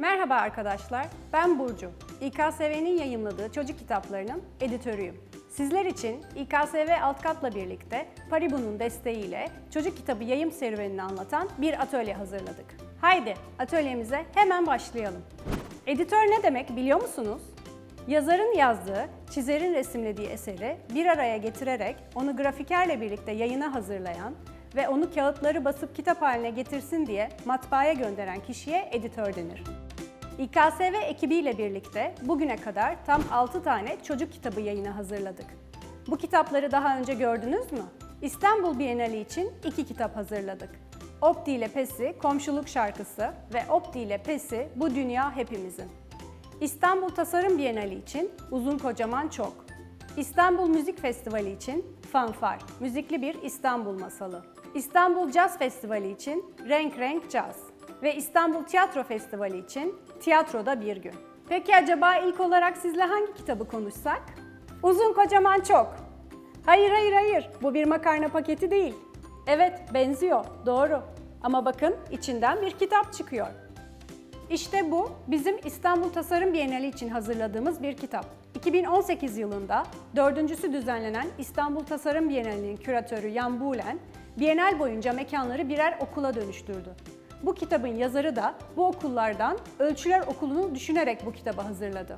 Merhaba arkadaşlar, ben Burcu. İKSV'nin yayımladığı çocuk kitaplarının editörüyüm. Sizler için İKSV alt katla birlikte Paribu'nun desteğiyle çocuk kitabı yayım serüvenini anlatan bir atölye hazırladık. Haydi atölyemize hemen başlayalım. Editör ne demek biliyor musunuz? Yazarın yazdığı, çizerin resimlediği eseri bir araya getirerek onu grafikerle birlikte yayına hazırlayan ve onu kağıtları basıp kitap haline getirsin diye matbaaya gönderen kişiye editör denir. İKSV ekibiyle birlikte bugüne kadar tam 6 tane çocuk kitabı yayını hazırladık. Bu kitapları daha önce gördünüz mü? İstanbul Bienali için iki kitap hazırladık. Opti ile Pesi, Komşuluk Şarkısı ve Opti ile Pesi, Bu Dünya Hepimizin. İstanbul Tasarım Bienali için Uzun Kocaman Çok. İstanbul Müzik Festivali için Fanfar, müzikli bir İstanbul masalı. İstanbul Jazz Festivali için Renk Renk Jazz. Ve İstanbul Tiyatro Festivali için Tiyatroda Bir Gün. Peki acaba ilk olarak sizle hangi kitabı konuşsak? Uzun Kocaman Çok. Hayır hayır hayır, bu bir makarna paketi değil. Evet, benziyor, doğru. Ama bakın içinden bir kitap çıkıyor. İşte bu bizim İstanbul Tasarım Bienali için hazırladığımız bir kitap. 2018 yılında dördüncüsü düzenlenen İstanbul Tasarım Bienali'nin küratörü Jan Bulen, Bienal boyunca mekanları birer okula dönüştürdü. Bu kitabın yazarı da bu okullardan Ölçüler Okulu'nu düşünerek bu kitabı hazırladı.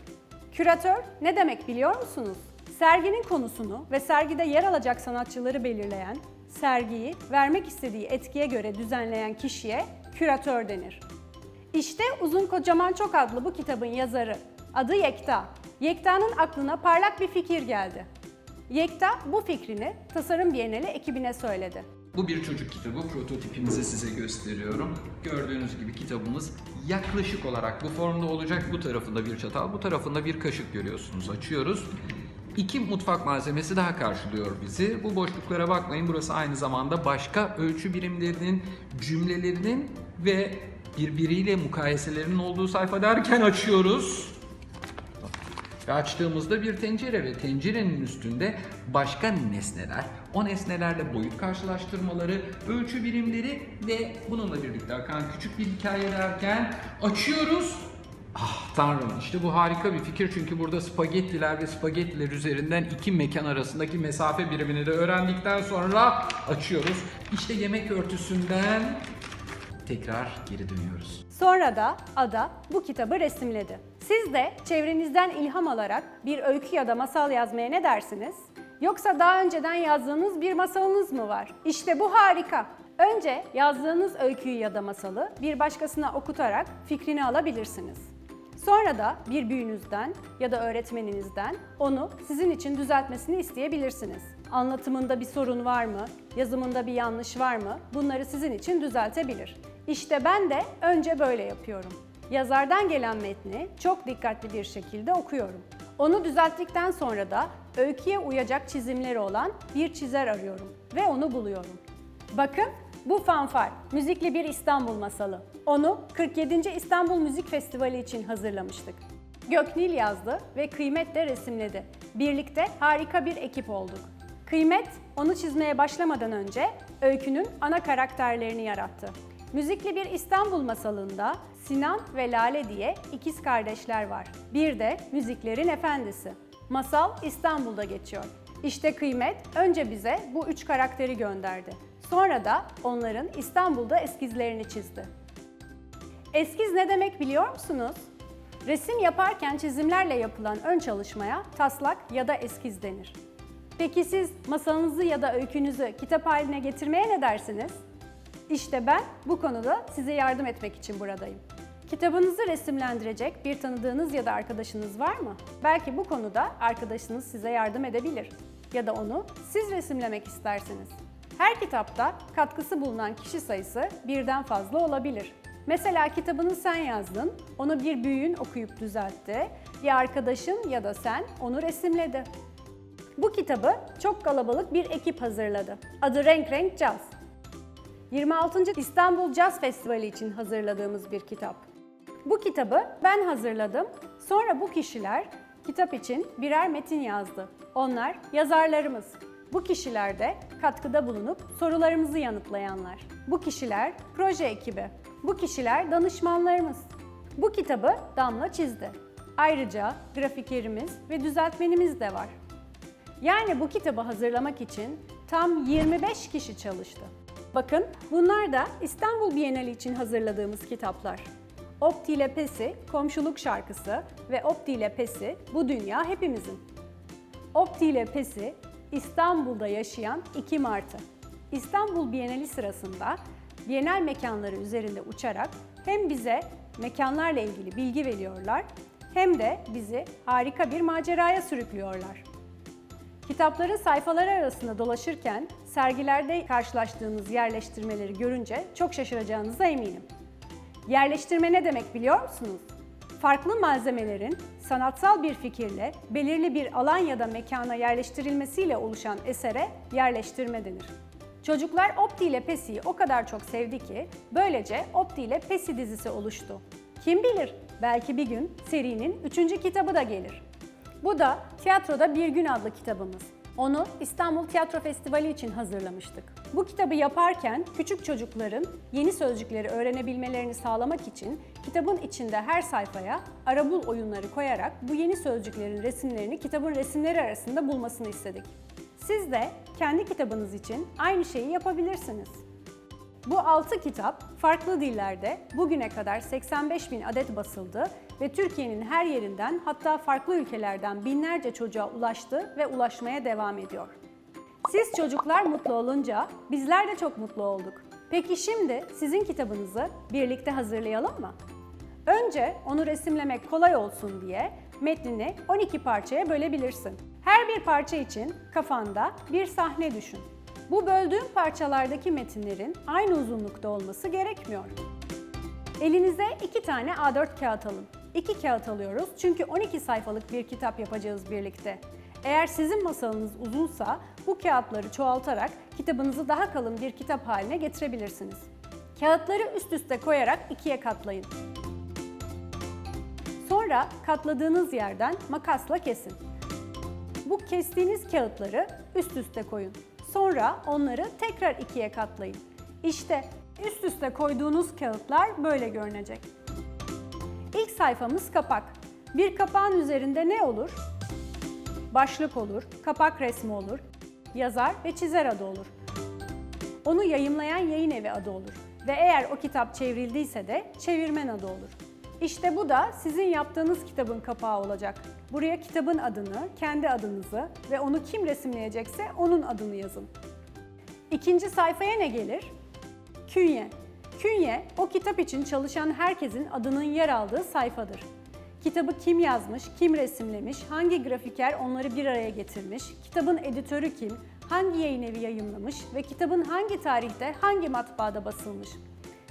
Küratör ne demek biliyor musunuz? Serginin konusunu ve sergide yer alacak sanatçıları belirleyen, sergiyi vermek istediği etkiye göre düzenleyen kişiye küratör denir. İşte Uzun Kocaman Çok adlı bu kitabın yazarı. Adı Yekta. Yekta'nın aklına parlak bir fikir geldi. Yekta bu fikrini Tasarım Bienali ekibine söyledi. Bu bir çocuk kitabı. Prototipimizi size gösteriyorum. Gördüğünüz gibi kitabımız yaklaşık olarak bu formda olacak. Bu tarafında bir çatal, bu tarafında bir kaşık görüyorsunuz. Açıyoruz. İki mutfak malzemesi daha karşılıyor bizi. Bu boşluklara bakmayın. Burası aynı zamanda başka ölçü birimlerinin, cümlelerinin ve birbiriyle mukayeselerinin olduğu sayfa derken açıyoruz. Ve açtığımızda bir tencere ve tencerenin üstünde başka nesneler, o nesnelerle boyut karşılaştırmaları, ölçü birimleri ve bununla birlikte akan küçük bir hikaye derken açıyoruz. Ah tanrım işte bu harika bir fikir çünkü burada spagettiler ve spagettiler üzerinden iki mekan arasındaki mesafe birimini de öğrendikten sonra açıyoruz. İşte yemek örtüsünden tekrar geri dönüyoruz. Sonra da Ada bu kitabı resimledi. Siz de çevrenizden ilham alarak bir öykü ya da masal yazmaya ne dersiniz? Yoksa daha önceden yazdığınız bir masalınız mı var? İşte bu harika. Önce yazdığınız öyküyü ya da masalı bir başkasına okutarak fikrini alabilirsiniz. Sonra da bir büyüğünüzden ya da öğretmeninizden onu sizin için düzeltmesini isteyebilirsiniz. Anlatımında bir sorun var mı? Yazımında bir yanlış var mı? Bunları sizin için düzeltebilir. İşte ben de önce böyle yapıyorum. Yazardan gelen metni çok dikkatli bir şekilde okuyorum. Onu düzelttikten sonra da öyküye uyacak çizimleri olan bir çizer arıyorum ve onu buluyorum. Bakın bu fanfar, müzikli bir İstanbul masalı. Onu 47. İstanbul Müzik Festivali için hazırlamıştık. Göknil yazdı ve Kıymet de resimledi. Birlikte harika bir ekip olduk. Kıymet, onu çizmeye başlamadan önce öykünün ana karakterlerini yarattı. Müzikli bir İstanbul masalında Sinan ve Lale diye ikiz kardeşler var. Bir de müziklerin efendisi. Masal İstanbul'da geçiyor. İşte Kıymet önce bize bu üç karakteri gönderdi. Sonra da onların İstanbul'da eskizlerini çizdi. Eskiz ne demek biliyor musunuz? Resim yaparken çizimlerle yapılan ön çalışmaya taslak ya da eskiz denir. Peki siz masalınızı ya da öykünüzü kitap haline getirmeye ne dersiniz? İşte ben bu konuda size yardım etmek için buradayım. Kitabınızı resimlendirecek bir tanıdığınız ya da arkadaşınız var mı? Belki bu konuda arkadaşınız size yardım edebilir ya da onu siz resimlemek istersiniz. Her kitapta katkısı bulunan kişi sayısı birden fazla olabilir. Mesela kitabını sen yazdın, onu bir büyüğün okuyup düzeltti, bir arkadaşın ya da sen onu resimledi. Bu kitabı çok kalabalık bir ekip hazırladı. Adı Renk Renk Jazz. 26. İstanbul Jazz Festivali için hazırladığımız bir kitap. Bu kitabı ben hazırladım. Sonra bu kişiler kitap için birer metin yazdı. Onlar yazarlarımız. Bu kişiler de katkıda bulunup sorularımızı yanıtlayanlar. Bu kişiler proje ekibi. Bu kişiler danışmanlarımız. Bu kitabı Damla çizdi. Ayrıca grafikerimiz ve düzeltmenimiz de var. Yani bu kitabı hazırlamak için tam 25 kişi çalıştı. Bakın bunlar da İstanbul Bienali için hazırladığımız kitaplar. Opti ile Pesi, Komşuluk Şarkısı ve Opti ile Pesi, Bu Dünya Hepimizin. Opti ile Pesi, İstanbul'da yaşayan iki martı. İstanbul Bienali sırasında Bienal mekanları üzerinde uçarak hem bize mekanlarla ilgili bilgi veriyorlar hem de bizi harika bir maceraya sürüklüyorlar. Kitapların sayfaları arasında dolaşırken sergilerde karşılaştığınız yerleştirmeleri görünce çok şaşıracağınıza eminim. Yerleştirme ne demek biliyor musunuz? Farklı malzemelerin sanatsal bir fikirle belirli bir alan ya da mekana yerleştirilmesiyle oluşan esere yerleştirme denir. Çocuklar Opti ile Pesi'yi o kadar çok sevdi ki böylece Opti ile Pesi dizisi oluştu. Kim bilir belki bir gün serinin üçüncü kitabı da gelir. Bu da Tiyatroda Bir Gün adlı kitabımız. Onu İstanbul Tiyatro Festivali için hazırlamıştık. Bu kitabı yaparken küçük çocukların yeni sözcükleri öğrenebilmelerini sağlamak için kitabın içinde her sayfaya arabul oyunları koyarak bu yeni sözcüklerin resimlerini kitabın resimleri arasında bulmasını istedik. Siz de kendi kitabınız için aynı şeyi yapabilirsiniz. Bu 6 kitap farklı dillerde bugüne kadar 85 bin adet basıldı ve Türkiye'nin her yerinden hatta farklı ülkelerden binlerce çocuğa ulaştı ve ulaşmaya devam ediyor. Siz çocuklar mutlu olunca bizler de çok mutlu olduk. Peki şimdi sizin kitabınızı birlikte hazırlayalım mı? Önce onu resimlemek kolay olsun diye metnini 12 parçaya bölebilirsin. Her bir parça için kafanda bir sahne düşün. Bu böldüğün parçalardaki metinlerin aynı uzunlukta olması gerekmiyor. Elinize iki tane A4 kağıt alın. İki kağıt alıyoruz çünkü 12 sayfalık bir kitap yapacağız birlikte. Eğer sizin masalınız uzunsa bu kağıtları çoğaltarak kitabınızı daha kalın bir kitap haline getirebilirsiniz. Kağıtları üst üste koyarak ikiye katlayın. Sonra katladığınız yerden makasla kesin. Bu kestiğiniz kağıtları üst üste koyun. Sonra onları tekrar ikiye katlayın. İşte üst üste koyduğunuz kağıtlar böyle görünecek. İlk sayfamız kapak. Bir kapağın üzerinde ne olur? Başlık olur, kapak resmi olur, yazar ve çizer adı olur. Onu yayımlayan yayın evi adı olur ve eğer o kitap çevrildiyse de çevirmen adı olur. İşte bu da sizin yaptığınız kitabın kapağı olacak. Buraya kitabın adını, kendi adınızı ve onu kim resimleyecekse onun adını yazın. İkinci sayfaya ne gelir? Künye. Künye, o kitap için çalışan herkesin adının yer aldığı sayfadır. Kitabı kim yazmış, kim resimlemiş, hangi grafiker onları bir araya getirmiş, kitabın editörü kim, hangi yayın evi yayımlamış ve kitabın hangi tarihte, hangi matbaada basılmış.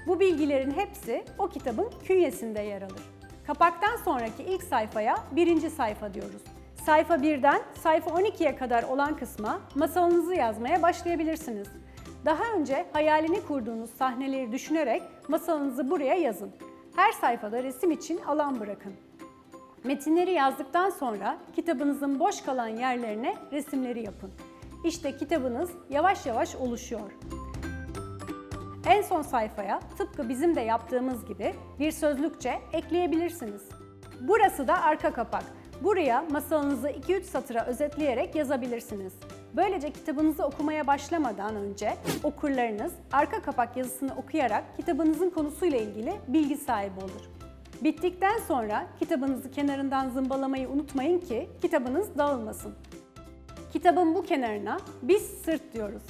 Bu bilgilerin hepsi o kitabın künyesinde yer alır. Kapaktan sonraki ilk sayfaya birinci sayfa diyoruz. Sayfa 1'den sayfa 12'ye kadar olan kısma masalınızı yazmaya başlayabilirsiniz. Daha önce hayalini kurduğunuz sahneleri düşünerek masalınızı buraya yazın. Her sayfada resim için alan bırakın. Metinleri yazdıktan sonra kitabınızın boş kalan yerlerine resimleri yapın. İşte kitabınız yavaş yavaş oluşuyor. En son sayfaya tıpkı bizim de yaptığımız gibi bir sözlükçe ekleyebilirsiniz. Burası da arka kapak. Buraya masalınızı 2-3 satıra özetleyerek yazabilirsiniz. Böylece kitabınızı okumaya başlamadan önce okurlarınız arka kapak yazısını okuyarak kitabınızın konusuyla ilgili bilgi sahibi olur. Bittikten sonra kitabınızı kenarından zımbalamayı unutmayın ki kitabınız dağılmasın. Kitabın bu kenarına biz sırt diyoruz.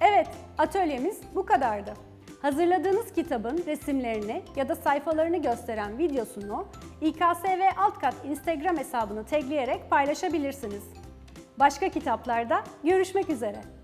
Evet, atölyemiz bu kadardı. Hazırladığınız kitabın resimlerini ya da sayfalarını gösteren videosunu İKSV Altkat Instagram hesabını tagleyerek paylaşabilirsiniz. Başka kitaplarda görüşmek üzere.